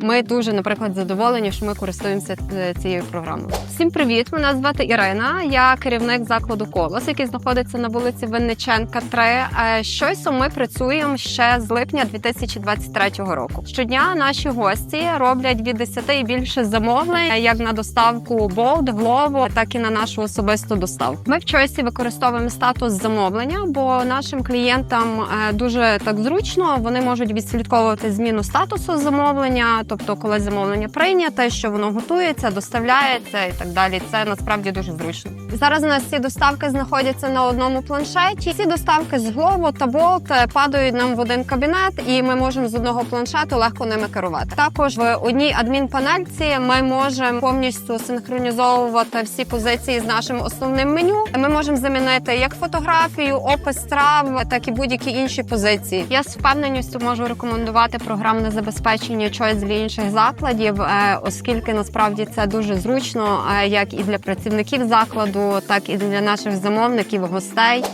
Ми дуже, наприклад, задоволені, що ми користуємося е, цією програмою. Всім привіт! Мене звати Ірина. Я керівник закладу Колос, який знаходиться на вулиці Винниченка. 3. Е, Щось ми працюємо ще з липня 2023 року. Щодня наші гості роблять від 10 і більше замовлень, е, як на доставку Bolt, Glovo, так і на нашу особисту доставку. Ми в чойсі використовуємо статус замовлення, бо нашим клієнтам дуже так зручно. Вони можуть відслідковувати зміну статусу замовлення, тобто, коли замовлення прийняте, що воно готується, доставляється і так далі. Це насправді дуже зручно. Зараз у нас ці доставки знаходяться на одному планшеті. Ці доставки з Glovo та Bolt е, падають нам в один кабінет, і ми можемо з одного планшету легко ними керувати. Також в одній адмінпанельці ми можемо повністю синхронізовувати всі позиції з нашим основним меню. Ми можемо замінити як фотографію, опис страв, так і будь-які інші позиції. Я з впевненістю можу рекомендувати програмне забезпечення Choice інших закладів, е, оскільки насправді це дуже зручно, е, як і для працівників закладу, так і для наших замовників, гостей.